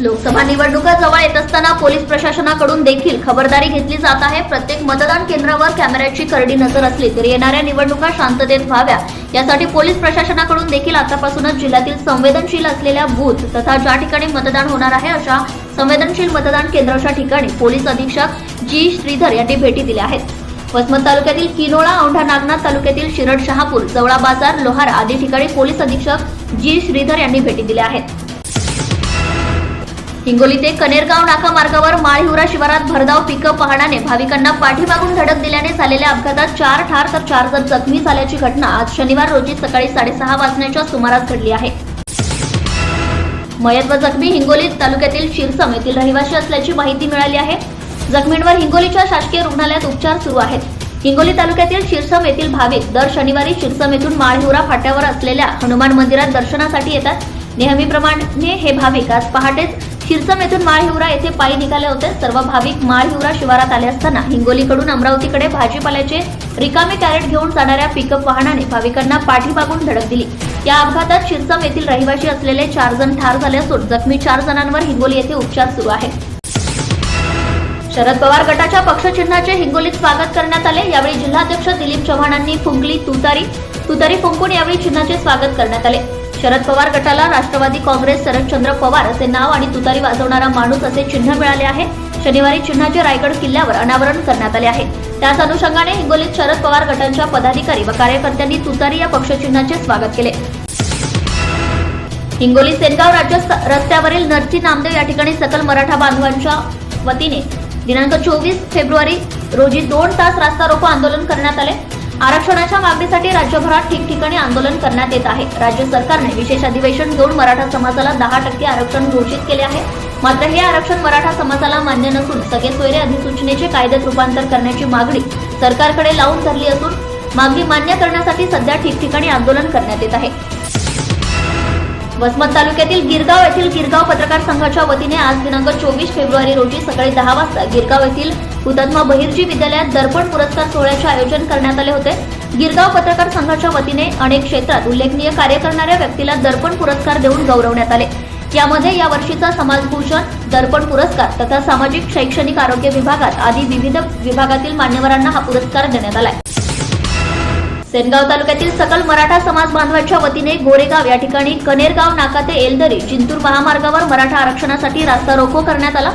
लोकसभा निवडणुका जवळ येत असताना पोलीस प्रशासनाकडून देखील खबरदारी घेतली जात आहे. प्रत्येक मतदान केंद्रावर कॅमेऱ्याची करडी नजर असली तरी येणाऱ्या निवडणुका शांततेत व्हाव्या. यासाठी पोलीस प्रशासनाकडून देखील आतापासूनच जिल्ह्यातील संवेदनशील असलेल्या बूथ तथा ज्या ठिकाणी मतदान होणार आहे अशा संवेदनशील मतदान केंद्राच्या ठिकाणी पोलीस अधीक्षक जी श्रीधर यांनी भेटी दिल्या आहेत. वसमत तालुक्यातील किनोळा औंढा नागनाथ तालुक्यातील शिरड शहापूर जवळा बाजार लोहार आदी ठिकाणी पोलीस अधीक्षक जी श्रीधर यांनी भेटी दिल्या आहेत. हिंगोली ते कनेरगाव नाका मार्गावर माळहिवरा शिवारात भरधाव पिकअप वाहनाने भाविकांना पाठीमागून धडक दिल्याने झालेल्या अपघातात चार ठार तर चार जण जखमी झाल्याची घटना आज शनिवार रोजी सकाळी साडेसहा वाजण्याच्या सुमारास घडली आहे. मयत व जखमी हिंगोली तालुक्यातील शिरसम येथील रहिवासी असल्याची माहिती मिळाली आहे. जखमींवर हिंगोलीच्या शासकीय रुग्णालयात उपचार सुरू आहेत. हिंगोली तालुक्यातील शिरसम येथील भाविक दर शनिवारी शिरसम येथून माळहिवरा फाट्यावर असलेल्या हनुमान मंदिरात दर्शनासाठी येतात. नेहमीप्रमाणे हे भाविक आज पहाटेच शिरसम येथून माळहिवरा येथे पायी निघाले होते. सर्व भाविक माळहिवरा शिवारात आले असताना हिंगोलीकडून अमरावतीकडे भाजीपाल्याचे रिकामे कॅरेट घेऊन जाणाऱ्या पिकअप वाहनाने भाविकांना पाठीमागून धडक दिली. या अपघातात शिरसम येथील रहिवासी असलेले चार जण ठार झाले असून जखमी चार जणांवर हिंगोली येथे उपचार सुरू आहेत शरद पवार गटाच्या पक्षचिन्हाचे हिंगोलीत स्वागत करण्यात आले. यावेळी जिल्हाध्यक्ष दिलीप चव्हाणांनी फुंकली तुतारी तुतारी फुंकून यावेळी चिन्हाचे स्वागत करण्यात आले. शरद पवार गटाला राष्ट्रवादी काँग्रेस शरदचंद्र पवार असे नाव आणि तुतारी वाजवणारा माणूस असे चिन्ह मिळाले आहे. शनिवारी चिन्हाचे रायगड किल्ल्यावर अनावरण करण्यात आले आहे. त्याच अनुषंगाने हिंगोलीत शरद पवार गटांच्या पदाधिकारी व कार्यकर्त्यांनी तुतारी या पक्षचिन्हाचे स्वागत केले. हिंगोली सेनगाव राज्य रस्त्यावरील नरसी नामदेव या ठिकाणी सकल मराठा बांधवांच्या वतीने दिनांक चोवीस फेब्रुवारी रोजी दोन तास रास्ता रोको आंदोलन करण्यात आले. आरक्षणाच्या मागणीसाठी राज्यभरात ठिकठिकाणी आंदोलन करण्यात येत आहे. राज्य सरकारने विशेष अधिवेशन घेऊन मराठा समाजाला दहा टक्के आरक्षण घोषित केले आहे. मात्र हे आरक्षण मराठा समाजाला मान्य नसून सगळे सोयरे अधिसूचनेचे कायद्यात रूपांतर करण्याची मागणी सरकारकडे लावून धरली असून मागणी मान्य करण्यासाठी सध्या ठिकठिकाणी आंदोलन करण्यात येत आहे. वसमत तालुक्यातील गिरगाव येथील गिरगाव पत्रकार संघाच्या वतीने आज दिनांक चोवीस फेब्रुवारी रोजी सकाळी दहा वाजता गिरगाव येथील हुतात्मा बहिर्जी विद्यालयात दर्पण पुरस्कार सोहळ्याचे आयोजन करण्यात आले होते. गिरगाव पत्रकार संघाच्या वतीने अनेक क्षेत्रात उल्लेखनीय कार्य करणाऱ्या व्यक्तीला दर्पण पुरस्कार देऊन गौरवण्यात आले. यामध्ये या वर्षीचा समाजभूषण दर्पण पुरस्कार तथा सामाजिक शैक्षणिक आरोग्य विभागात आदी विविध विभागातील मान्यवरांना हा पुरस्कार देण्यात आला सेनगाव तालुक्यातील सकल मराठा समाज बांधवांच्या वतीने गोरेगाव या ठिकाणी कनेरगाव नाका ते एलदरी जिंतूर महामार्गावर मराठा आरक्षणासाठी रास्ता रोको करण्यात आला.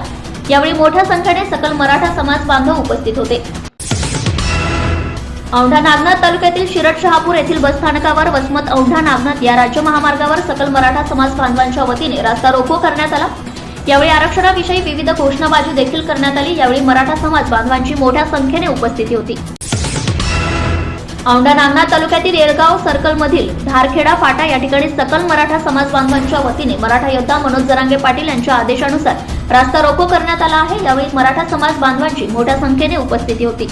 यावेळी मोठ्या संख्येने सकल मराठा समाज बांधव उपस्थित होते. औंढा नागनाथ तालुक्यातील शिरट शहापूर येथील बसस्थानकावर वसमत औंढा नागनाथ या राज्य महामार्गावर सकल मराठा समाज बांधवांच्या वतीने रास्ता रोको करण्यात आला. यावेळी आरक्षणाविषयी विविध घोषणाबाजी देखील करण्यात आली. यावेळी मराठा समाज बांधवांची मोठ्या संख्येने उपस्थिती होती. औंढा नागनाथ तालुक्यातील येळगाव सर्कलमधील धारखेडा फाटा या ठिकाणी सकल मराठा समाज बांधवांच्या वतीने मराठा योद्धा मनोज जरांगे पाटील यांच्या आदेशानुसार रास्ता रोको करण्यात आला आहे. यावेळी मराठा समाज बांधवांची मोठ्या संख्येने उपस्थिती होती.